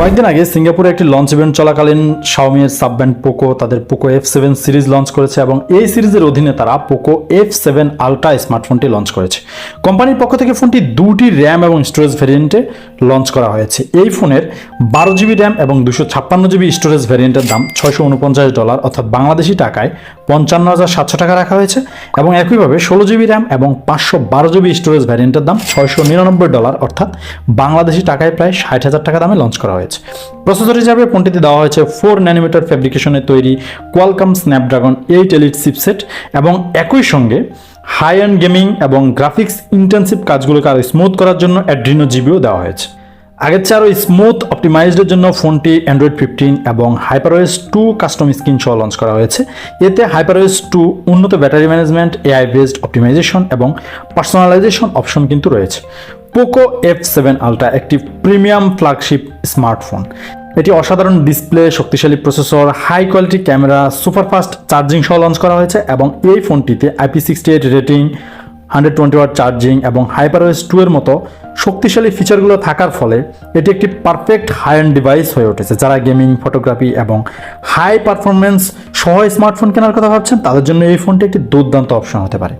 কয়েকদিন আগে সিঙ্গাপুরে একটি লঞ্চ ইভেন্ট চলাকালীন শাওমির সাব ব্যান্ড পোকো, তাদের Poco F seven series launch করেছে এবং এই সিরিজের অধীনে তারা পোকো এফ সেভেন আলট্রা স্মার্টফোনটি লঞ্চ করেছে। কোম্পানির পক্ষ থেকে ফোনটি দুটি র্যাম এবং স্টোরেজ ভ্যারিয়েন্টে লঞ্চ করা হয়েছে। এই ফোনের বারো জিবি র্যাম এবং দুশো ছাপ্পান্ন জিবি স্টোরেজ ভ্যারিয়েন্টের দাম ছয়শো উনপঞ্চাশ ডলার অর্থাৎ বাংলাদেশি টাকায় পঞ্চান্ন হাজার সাতশো টাকা রাখা হয়েছে এবং একইভাবে ষোলো জিবি র্যাম এবং পাঁচশো বারো জিবি স্টোরেজ ভ্যারিয়েন্টের দাম ছয়শো নিরানব্বই ডলার অর্থাৎ বাংলাদেশি টাকায় প্রায় ষাট হাজার টাকা দামে লঞ্চ করা হয়েছে। প্রসেসর হিসাবে ফোনটিতে দেওয়া হয়েছে ফোর ন্যানোমিটার ফ্যাব্রিকেশনে তৈরি Qualcomm Snapdragon eight elite chipset এবং একই সঙ্গে হাই অ্যান্ড গেমিং এবং গ্রাফিক্স ইন্টেন্সিভ কাজগুলোকে আরও স্মুথ করার জন্য অ্যাড্রিনো জিবিও দেওয়া হয়েছে। আগের চেয়ে আরও স্মুথ অপটিমাইজডের জন্য ফোনটি অ্যান্ড্রয়েড ফিফটিন এবং হাইপারওয়েস টু কাস্টম স্ক্রিন সহ লঞ্চ করা হয়েছে। এতে হাইপারওয়েস টু উন্নত battery management AI based optimisation এবং পার্সোনালাইজেশন অপশন কিন্তু রয়েছে। পোকো এফ সেভেন আলট্রা একটি প্রিমিয়াম ফ্ল্যাগশিপ স্মার্টফোন এটি অসাধারণ ডিসপ্লে শক্তিশালী processor high quality camera superfast charging সহ লঞ্চ করা হয়েছে এবং এই ফোনটিতে IP sixty eight rating hundred twenty watt charging এবং হাইপারওয়েস টু এর মতো শক্তিশালী ফিচারগুলো থাকার ফলে এটি একটি পারফেক্ট হাই এন্ড ডিভাইস হয়ে উঠেছে। যারা গেমিং ফটোগ্রাফি এবং হাই পারফরমেন্স সহ স্মার্টফোন কেনার কথা ভাবছেন, তাদের জন্য এই ফোনটি একটি দুর্দান্ত অপশন হতে পারে।